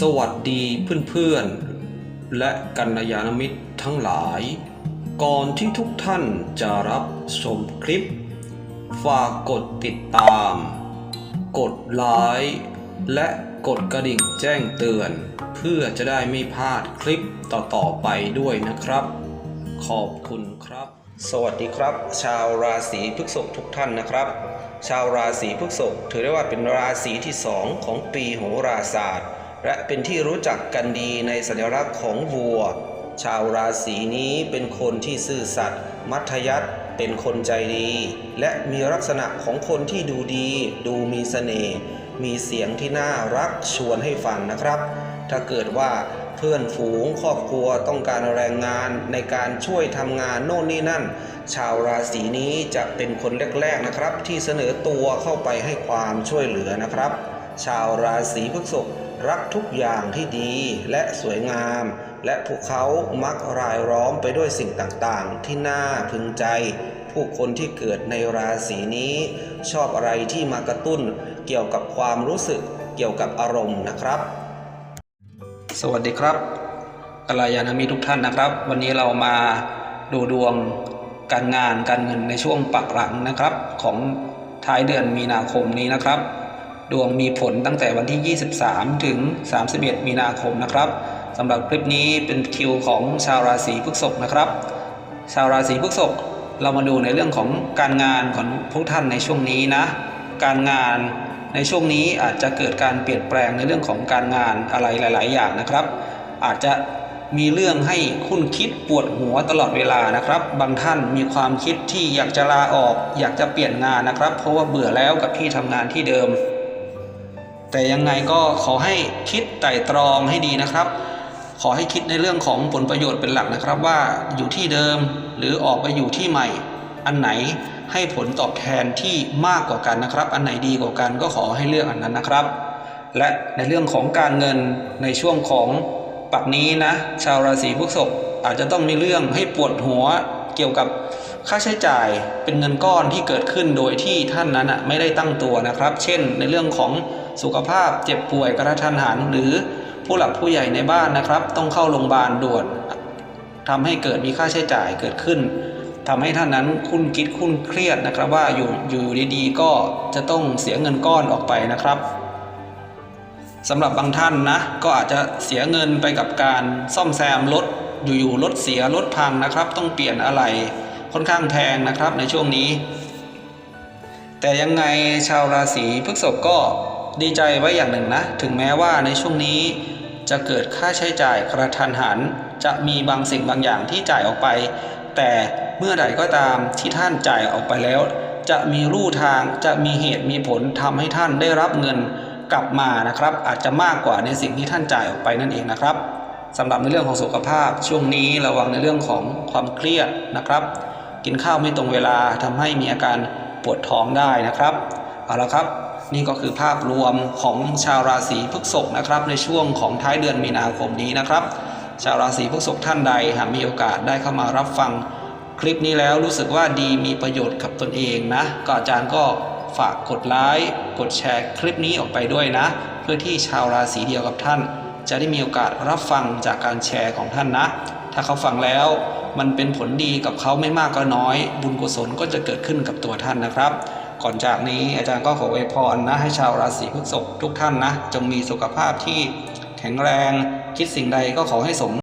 สวัสดีเพื่อนๆ และกัลยาณมิตรทั้งหลาย ก่อนที่ทุกท่านจะรับชมคลิป ฝากกดติดตาม กดไลค์และกดกระดิ่งแจ้งเตือน เพื่อจะได้ไม่พลาดคลิปต่อๆไปด้วยนะครับ ขอบคุณครับ สวัสดีครับ ชาวราศีพฤษภทุกท่านนะครับชาวราศีพฤษภถือได้ว่าเป็นราศีที่สองของปีโหราศาสตร์ และเป็นที่รู้จักกันดีในสัญลักษณ์ของวัว ชาวราศีนี้เป็นคนที่ซื่อสัตย์มัธยัติเป็นคนใจดี และมีลักษณะของคนที่ดูดี ดูมีเสน่ห์มีเสียงที่น่ารักชวนให้ฟังนะครับ ถ้าเกิดว่าเพื่อนฝูงครอบครัวต้องการแรงงานในการช่วยทำงานโน่นนี่นั่น ชาวราศีนี้จะเป็นคนแรกๆนะครับ ที่เสนอตัวเข้าไปให้ความช่วยเหลือนะครับ ชาวราศีพฤษภรักทุกอย่างที่ดีและสวยงาม และพวกเขามักรายล้อมไปด้วยสิ่งต่างๆ ที่น่าพึงใจ ผู้คนที่เกิดในราศีนี้ ชอบอะไรที่มากระตุ้นเกี่ยวกับความรู้สึกเกี่ยวกับอารมณ์นะครับ สวัสดีครับกัลยาณมิตรทุกท่านนะครับ วันนี้เรามาดูดวงการงานการเงินในช่วงปักหลังนะครับ ของท้ายเดือนมีนาคมนี้นะครับ ดวงมีผลตั้งแต่วันที่ 23 ถึง 31 มีนาคมนะครับสำหรับคลิปนี้เป็นคิวของชาวราศีพฤษภนะครับ ชาวราศีพฤษภเรามาดูในเรื่องของการงานของพวกท่านในช่วงนี้นะ การงานในช่วงนี้อาจจะเกิดการเปลี่ยนแปลงในเรื่องของการงานอะไรหลาย ๆ อย่างนะครับ อาจจะมีเรื่องให้คุณคิดปวดหัวตลอดเวลานะครับ บางท่านมีความคิดที่อยากจะลาออก อยากจะเปลี่ยนงานนะครับ เพราะว่าเบื่อแล้วกับที่ทำงานที่เดิม แต่ยังไงก็ขอให้คิดไตร่ตรองให้ดีนะครับ ขอให้คิดในเรื่องของผลประโยชน์เป็นหลักนะครับว่าอยู่ที่เดิมหรือออกไปอยู่ที่ใหม่ อันไหนให้ผลตอบแทนที่มากกว่ากันนะครับ อันไหนดีกว่ากันก็ขอให้เลือกอันนั้นนะครับ และในเรื่องของการเงินในช่วงของปักนี้นะ ชาวราศีพฤษภอาจจะต้องมีเรื่องให้ปวดหัวเกี่ยวกับค่าใช้จ่ายเป็นเงินก้อนที่เกิดขึ้นโดยที่ท่านนั้นไม่ได้ตั้งตัวนะครับ เช่น ในเรื่องของ สุขภาพเจ็บป่วยกระทันหัน หรือผู้หลักผู้ใหญ่ในบ้านนะครับ ต้องเข้าโรงพยาบาลด่วนทำให้เกิดมีค่าใช้จ่ายเกิดขึ้นทำให้ท่านนั้นคุ้นคิดคุ้นเครียดนะครับว่าอยู่อยู่ดีๆ ก็จะต้องเสียเงินก้อนออกไปนะครับสำหรับบางท่านนะก็อาจจะเสียเงินไปกับการซ่อมแซมรถอยู่ๆรถเสียรถพังนะครับ ต้องเปลี่ยนอะไรค่อนข้างแพงนะครับในช่วงนี้ แต่ยังไงชาวราศีพฤษภก็ ดีใจไว้อย่างหนึ่งนะ ถึงแม้ว่าในช่วงนี้จะเกิดค่าใช้จ่ายกระทันหัน จะมีบางสิ่งบางอย่างที่จ่ายออกไป แต่เมื่อใดก็ตามที่ท่านจ่ายออกไปแล้ว จะมีรูทางจะมีเหตุมีผลทำให้ท่านได้รับเงินกลับมานะครับ อาจจะมากกว่าในสิ่งที่ท่านจ่ายออกไปนั่นเองนะครับสำหรับในเรื่องของสุขภาพ ช่วงนี้ระวังในเรื่องของความเครียดนะครับ กินข้าวไม่ตรงเวลาทำให้มีอาการปวดท้องได้นะครับเอาละครับ นี่ก็คือภาพรวมของชาวราศีพฤษภนะครับ ในช่วงของท้ายเดือนมีนาคมนี้นะครับ ชาวราศีพฤษภท่านใดหากมีโอกาสได้เข้ามารับฟังคลิปนี้แล้วรู้สึกว่าดีมีประโยชน์กับตนเองนะก็อาจารย์ก็ฝากกดไลค์กดแชร์คลิปนี้ออกไปด้วยนะ เพื่อที่ชาวราศีเดียวกับท่าน จะได้มีโอกาสรับฟังจากการแชร์ของท่านนะ ถ้าเขาฟังแล้วมันเป็นผลดีกับเขาไม่มากก็น้อย บุญกุศลก็จะเกิดขึ้นกับตัวท่านนะครับ ก่อนจากนี้อาจารย์ก็ขออวยพรนะให้ชาวราศีพฤษภทุกท่านนะ จงมีสุขภาพที่แข็งแรงคิดสิ่งใดก็ขอให้สม